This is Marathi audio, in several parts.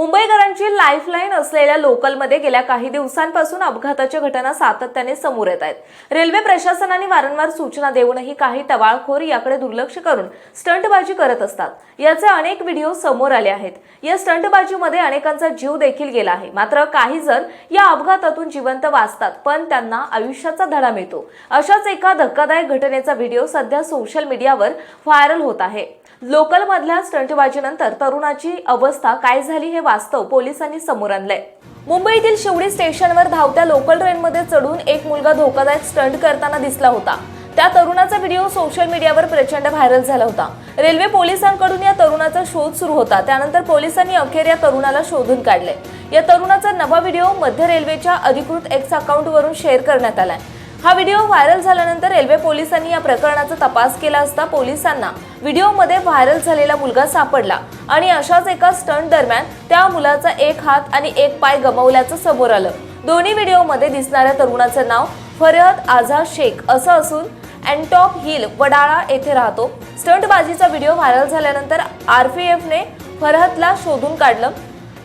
मुंबईकरांची लाईफलाईन असलेल्या लोकलमध्ये गेल्या काही दिवसांपासून अपघाताच्या घटना सातत्याने समोर येत आहेत. रेल्वे प्रशासनाने वारंवार सूचना देऊनही काही टवाळखोर याकडे दुर्लक्ष करून स्टंटबाजी करत असतात. याचे अनेक व्हिडिओ समोर आले आहेत. या स्टंटबाजीमध्ये अनेकांचा जीव देखील गेला आहे. मात्र काही जण या अपघातातून जिवंत वाचतात पण त्यांना आयुष्याचा धडा मिळतो. अशाच एका धक्कादायक घटनेचा व्हिडिओ सध्या सोशल मीडियावर व्हायरल होत आहे. लोकल मधल्या स्टंटबाजीनंतर तरुणाची अवस्था काय झाली हे वास्तव पोलिसांनी समोर आणलंय. मुंबईतील शिवडी स्टेशनवर धावत्या लोकल ट्रेनमध्ये चढून एक मुलगा धोकादायक स्टंट करताना दिसला होता. त्या तरुणाचा व्हिडिओ सोशल मीडियावर प्रचंड व्हायरल झाला होता. रेल्वे पोलिसांकडून या तरुणाचा शोध सुरू होता. त्यानंतर पोलिसांनी अखेर या तरुणाला शोधून काढले या तरुणाचा नवा व्हिडिओ मध्य रेल्वेच्या अधिकृत एक्स अकाउंटवरून शेअर करण्यात आलाय. हा व्हिडिओ व्हायरल झाल्यानंतर रेल्वे पोलिसांनी या प्रकरणाचा तपास केला असता पोलिसांना व्हिडिओमध्ये व्हायरल झालेला मुलगा सापडला आणि अशाच एका स्टंट दरम्यान त्या मुलाचा एक हात आणि एक पाय गमावल्याचं समोर आलं. दोन्ही व्हिडिओमध्ये दिसणाऱ्या तरुणाचं नाव फरहद आझा शेख असं असून अँटॉप हिल वडाळा येथे राहतो. स्टंटबाजीचा व्हिडिओ व्हायरल झाल्यानंतर आर पी एफने फरहदला शोधून काढलं.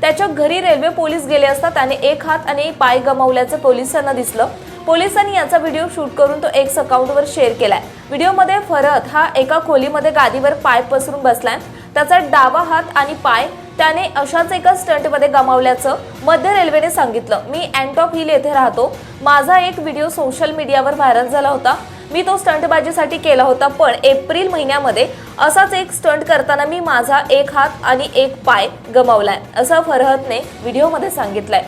त्याच्या घरी रेल्वे पोलीस गेले असता त्याने एक हात आणि पाय गमावल्याचं पोलिसांना दिसलं. पोलिसांनी याचा व्हिडिओ शूट करून तो एक्स अकाउंटवर शेअर केलाय. व्हिडिओमध्ये फरहत हा एका खोलीमध्ये गादीवर पाय पसरून बसलाय. त्याचा डावा हात आणि पाय त्याने अशाच एका स्टंटमध्ये गमावल्याचं मध्य रेल्वेने सांगितलं. मी अँटॉप हिल येथे राहतो. माझा एक व्हिडिओ सोशल मीडियावर व्हायरल झाला होता. मी तो स्टंटबाजीसाठी केला होता पण एप्रिल महिन्यामध्ये असाच एक स्टंट करताना मी माझा एक हात आणि एक पाय गमावलाय असं फरहतने व्हिडिओमध्ये सांगितलंय.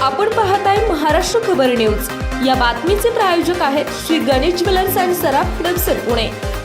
आपण पाहत आहे महाराष्ट्र खबर न्यूज. या बातमीचे प्रायोजक आहेत श्री गणेश ज्वेलर्स अँड सराफ हडपसर पुणे.